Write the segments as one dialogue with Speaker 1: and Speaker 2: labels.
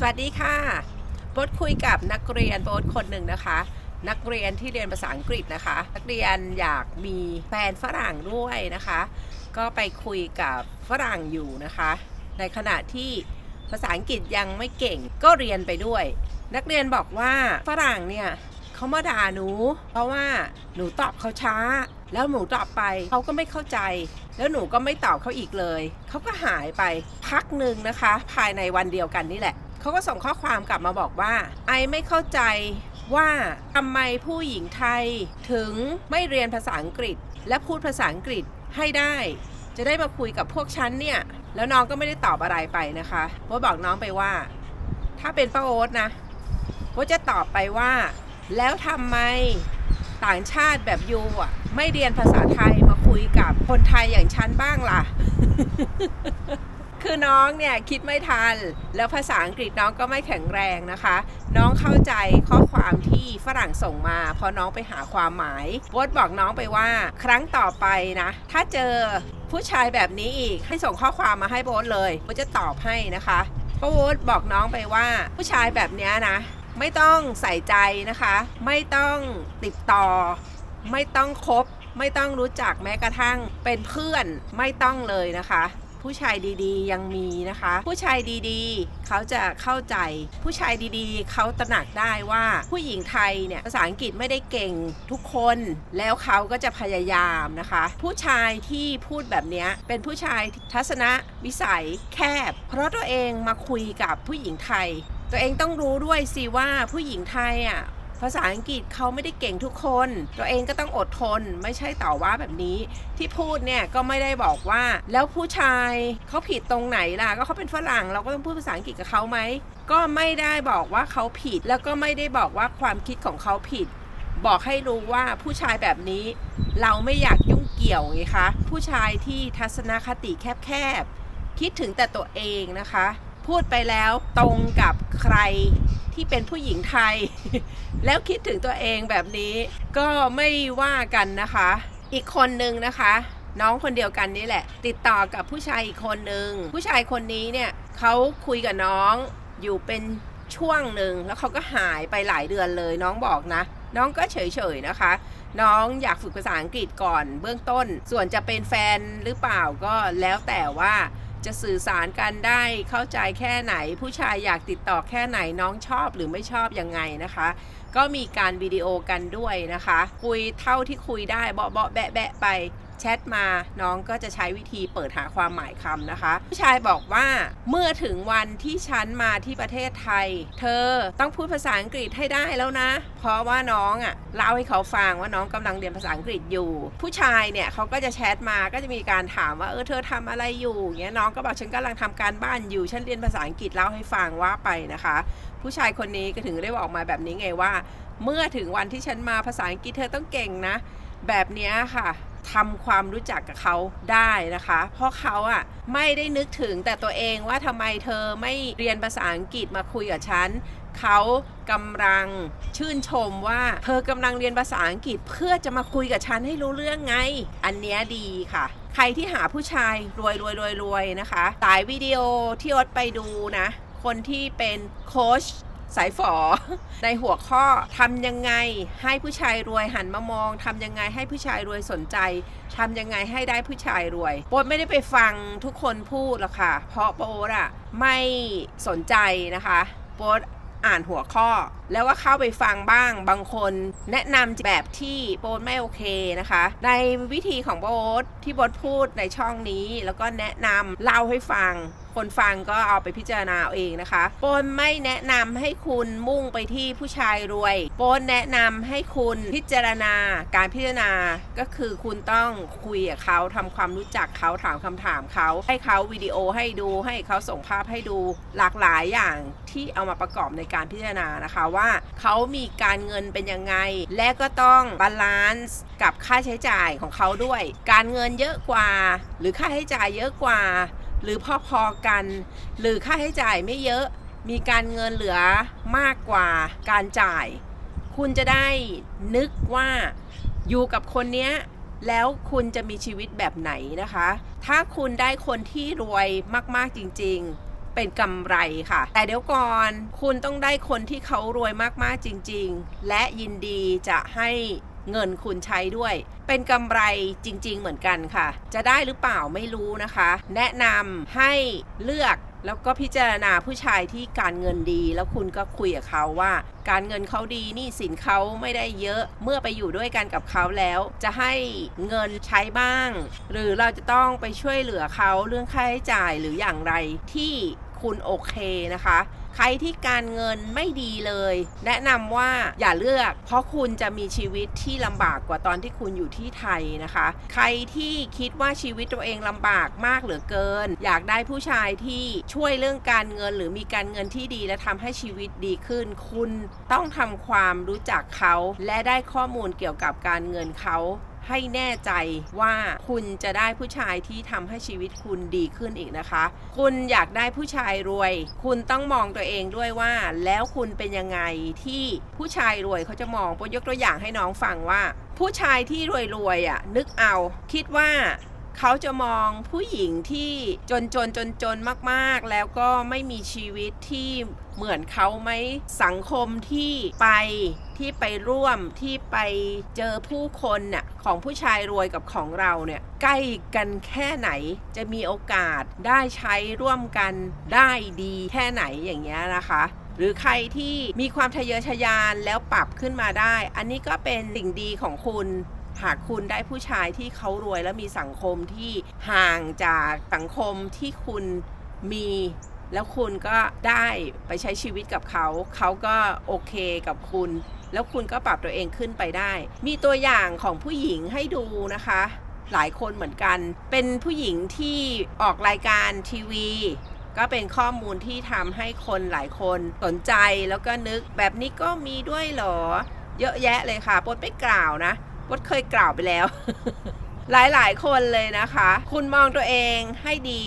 Speaker 1: สวัสดีค่ะโบ๊ทคุยกับนักเรียนโบ๊ทคนหนึ่งนะคะ นักเรียนที่เรียนภาษาอังกฤษนะคะ นักเรียนอยากมีแฟนฝรั่งด้วยนะคะ ก็ไปคุยกับฝรั่งอยู่นะคะ ในขณะที่ภาษาอังกฤษยังไม่เก่งก็เรียนไปด้วย นักเรียนบอกว่าฝรั่งเนี่ยเขามาด่าหนู เพราะว่าหนูตอบเขาช้า แล้วหนูตอบไปเขาก็ไม่เข้าใจ แล้วหนูก็ไม่ตอบเขาอีกเลย เขาก็หายไปพักหนึ่งนะคะ ภายในวันเดียวกันนี่แหละ เขาก็ส่งข้อความกลับมาบอกว่า ไอไม่เข้าใจว่าทำไมผู้หญิงไทยถึงไม่เรียนภาษาอังกฤษ และพูดภาษาอังกฤษให้ได้ จะได้มาคุยกับพวกฉันเนี่ย แล้วน้องก็ไม่ได้ตอบอะไรไปนะคะว่าบอกน้องไปว่า ถ้าเป็นป้าโอ๊ตนะว่าจะตอบไปว่า แล้วทำไมต่างชาติแบบยูอะ ไม่เรียนภาษาไทยมาคุยกับคนไทยอย่างฉันบ้างล่ะ คือน้องเนี่ยคิดไม่ทัน แล้วภาษาอังกฤษน้องก็ไม่แข็งแรงนะคะ น้องเข้าใจข้อความที่ฝรั่งส่งมาพอน้องไปหาความหมายโบทบอกน้องไปว่าครั้งต่อไปนะ ถ้าเจอผู้ชายแบบนี้อีกให้ส่งข้อความมาให้โบทเลยโบทจะตอบให้นะคะเพราะโบทบอกน้องไปว่าผู้ชายแบบนี้นะ ไม่ต้องใส่ใจนะคะ ไม่ต้องติดต่อ ไม่ต้องคบ ไม่ต้องรู้จักแม้กระทั่งเป็นเพื่อนไม่ต้องเลยนะคะ ผู้ชายดีๆ ยังมีนะคะ ผู้ชายดีๆ เขาจะเข้าใจ ผู้ชายดีๆ เขาตระหนักได้ว่าผู้หญิงไทยเนี่ยภาษาอังกฤษไม่ได้เก่งทุกคน แล้วเขาก็จะพยายามนะคะ ผู้ชายที่พูดแบบเนี้ยเป็นผู้ชายทัศนวิสัยแคบ เพราะตัวเองมาคุยกับผู้หญิงไทย ตัวเองต้องรู้ด้วยสิว่าผู้หญิงไทยอะ ภาษาอังกฤษเขาไม่ได้เก่งทุกคน ตัวเองก็ต้องอดทน ไม่ใช่ต่อว่าแบบนี้ ที่พูดเนี่ยก็ไม่ได้บอกว่า แล้วผู้ชายเขาผิดตรงไหนล่ะ ก็เขาเป็นฝรั่ง เราก็ต้องพูดภาษาอังกฤษกับเขาไหม ก็ไม่ได้บอกว่าเขาผิด แล้วก็ไม่ได้บอกว่าความคิดของเขาผิด บอกให้รู้ว่าผู้ชายแบบนี้ เราไม่อยากยุ่งเกี่ยวไงคะ ผู้ชายที่ทัศนคติแคบๆ คิดถึงแต่ตัวเองนะคะ พูดไปแล้วตรงกับใคร ที่เป็นผู้หญิงไทย แล้วคิดถึงตัวเองแบบนี้ก็ไม่ว่ากันนะคะ อีกคนนึงนะคะ น้องคนเดียวกันนี่แหละ ติดต่อกับผู้ชายอีกคนนึง ผู้ชายคนนี้เนี่ยเขาคุยกับน้องอยู่เป็นช่วงหนึ่งแล้วเขาก็หายไปหลายเดือนเลย น้องบอกนะ น้องก็เฉยๆนะคะ น้องอยากฝึกภาษาอังกฤษก่อนเบื้องต้น ส่วนจะเป็นแฟนหรือเปล่าก็แล้วแต่ว่า จะสื่อสารกันได้เข้าใจแค่ไหน ผู้ชายอยากติดต่อแค่ไหนน้องชอบหรือไม่ชอบยังไงนะคะ ก็มีการวิดีโอกันด้วยนะคะ คุยเท่าที่คุยได้เบาะเบาะแบะแบะไป แชทมาน้องก็จะใช้วิธีเปิดหาความหมายคำนะคะ ผู้ชายบอกว่าเมื่อถึงวันที่ฉันมาที่ประเทศไทย เธอต้องพูดภาษาอังกฤษให้ได้แล้วนะ เพราะว่าน้องอะเล่าให้เขาฟังว่าน้องกำลังเรียนภาษาอังกฤษอยู่ ผู้ชายเนี่ยเขาก็จะแชทมาก็จะมีการถามว่าเออเธอทำอะไรอยู่เงี้ยน้องก็บอกฉันกำลังทำการบ้านอยู่ฉันเรียนภาษาอังกฤษเล่าให้ฟังว่าไปนะคะ ผู้ชายคนนี้ก็ถึงได้บอกมาแบบนี้ไงว่า เมื่อถึงวันที่ฉันมาภาษาอังกฤษเธอต้องเก่งนะ แบบนี้ค่ะ ทำความรู้จักกับเขาได้นะคะ เพราะเขาอะไม่ได้นึกถึงแต่ตัวเองว่าทำไมเธอไม่เรียนภาษาอังกฤษมาคุยกับฉันเขากำลังชื่นชมว่าเธอกำลังเรียนภาษาอังกฤษ เพื่อจะมาคุยกับฉันให้รู้เรื่องไง อันเนี้ยดีค่ะ ใครที่หาผู้ชายรวยรวยรวยรวยนะคะ สายวิดีโอที่อดไปดูนะ คนที่เป็นโค้ช สายฝอ ในหัวข้อทำยังไงให้ผู้ชายรวยหันมามองทำยังไงให้ผู้ชายรวยสนใจทำยังไงให้ได้ผู้ชายรวยโป๊ดไม่ได้ไปฟังทุกคนพูดหรอกค่ะ เพราะโป๊ดอะไม่สนใจนะคะโป๊ดอ่านหัวข้อ แล้วก็เข้าไปฟังบ้างบางคน แนะนำแบบที่โป๊ดไม่โอเคนะคะ ในวิธีของโป๊ดที่โป๊ดพูดในช่องนี้ แล้วก็แนะนำเล่าให้ฟัง คนฟังก็เอาไปพิจารณาเองนะคะโปนไม่แนะนำให้คุณมุ่งไปที่ผู้ชายรวยโปนแนะนำให้คุณพิจารณาการพิจารณาก็คือคุณต้องคุยกับเขาทำความรู้จักเขาถามคำถามเขา ให้เขาวิดีโอให้ดูให้เขาส่งภาพให้ดูหลากหลายอย่างที่เอามาประกอบในการพิจารณานะคะว่าเขามีการเงินเป็นยังไง และก็ต้องบาลานซ์กับค่าใช้จ่ายของเขาด้วย การเงินเยอะกว่า หรือค่าใช้จ่ายเยอะกว่า หรือพอๆกัน หรือค่าใช้จ่ายไม่เยอะมีการเงินเหลือมากกว่าการจ่าย คุณจะได้นึกว่าอยู่กับคนเนี้ยแล้วคุณจะมีชีวิตแบบไหนนะคะ ถ้าคุณได้คนที่รวยมากๆจริงๆ เป็นกำไรค่ะ แต่เดี๋ยวก่อนคุณต้องได้คนที่เขารวยมากๆจริง ๆ และยินดีจะให้ เงินคุณใช้ด้วย เป็นกำไรจริง ๆ เหมือนกันค่ะ จะได้หรือเปล่าไม่รู้นะคะ แนะนำให้เลือกแล้วก็พิจารณาผู้ชายที่การเงินดี แล้วคุณก็คุยกับเขาว่า การเงินเขาดีนี่สินเขาไม่ได้เยอะ เมื่อไปอยู่ด้วยกันกับเขาแล้ว จะให้เงินใช้บ้าง หรือเราจะต้องไปช่วยเหลือเขาเรื่องค่าใช้จ่ายหรืออย่างไรที่คุณโอเคนะคะ ใครที่การเงินไม่ดีเลย แนะนำว่าอย่าเลือก เพราะคุณจะมีชีวิตที่ลำบากกว่าตอนที่คุณอยู่ที่ไทยนะคะ ใครที่คิดว่าชีวิตตัวเองลำบากมากเหลือเกิน อยากได้ผู้ชายที่ช่วยเรื่องการเงินหรือมีการเงินที่ดีและทำให้ชีวิตดีขึ้น คุณต้องทำความรู้จักเขา และได้ข้อมูลเกี่ยวกับการเงินเขา ให้แน่ใจว่าคุณจะได้ผู้ชายที่ทำให้ชีวิตคุณดีขึ้นอีกนะคะ คุณอยากได้ผู้ชายรวย คุณต้องมองตัวเองด้วยว่า แล้วคุณเป็นยังไงที่ผู้ชายรวยเขาจะมองปยกตัวอย่างให้น้องฟังว่า ผู้ชายที่รวยๆอะนึกเอาคิดว่าเขาจะมองผู้หญิงที่จนจนจนจนมากๆ แล้วก็ไม่มีชีวิตที่เหมือนเขาไหมสังคมที่ไป ที่ไปร่วมที่ไปเจอผู้คนน่ะของผู้ชายรวยกับของเราเนี่ยใกล้กันแค่ไหนจะมีโอกาสได้ใช้ร่วมกันได้ดีแค่ไหนอย่างเงี้ยนะคะหรือใครที่มีความทะเยอทะยานแล้วปรับขึ้นมาได้ อันนี้ก็เป็นสิ่งดีของคุณ หากคุณได้ผู้ชายที่เขารวยและมีสังคมที่ห่างจากสังคมที่คุณมี แล้วคุณก็ได้ไปใช้ชีวิตกับเขา เขาก็โอเคกับคุณ แล้วคุณก็ปรับตัวเองขึ้นไปได้ มีตัวอย่างของผู้หญิงให้ดูนะคะ หลายคนเหมือนกัน เป็นผู้หญิงที่ออกรายการทีวี ก็เป็นข้อมูลที่ทำให้คนหลายคนสนใจแล้วก็นึกแบบนี้ก็มีด้วยเหรอ เยอะแยะเลยค่ะปดไม่กล่าวนะปดเคยกล่าวไปแล้วหลายๆคนเลยนะคะ คุณมองตัวเองให้ดี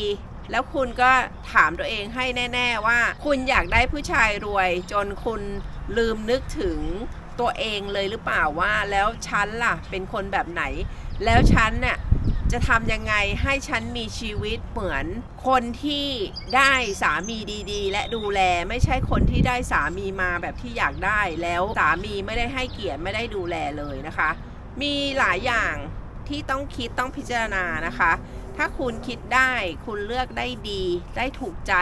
Speaker 1: แล้วคุณก็ถามตัวเองให้แน่ ๆ ว่า คุณอยากได้ผู้ชายรวย จนคุณลืมนึกถึงตัวเองเลยหรือเปล่าว่า แล้วฉันล่ะเป็นคนแบบไหน แล้วฉันน่ะจะทำยังไงให้ฉันมีชีวิตเหมือนคนที่ได้สามีดีๆ และดูแลไม่ใช่คนที่ได้สามีมาแบบที่อยากได้แล้วสามีไม่ได้ให้เกียรติไม่ได้ดูแลเลยนะคะ มีหลายอย่างที่ต้องคิดต้องพิจารณานะคะ ถ้าคุณคิดได้คุณเลือกได้ดี ได้ถูกใจ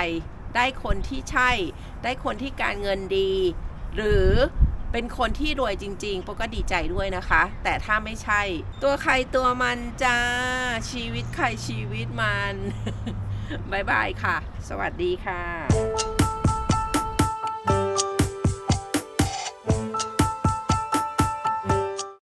Speaker 1: ได้คนที่ใช่ ได้คนที่การเงินดี หรือเป็นคนที่รวยจริงๆปก็ดีใจด้วยนะคะ แต่ถ้าไม่ใช่ ตัวใครตัวมันจ้า ชีวิตใครชีวิตมันบายบายค่ะ สวัสดีค่ะ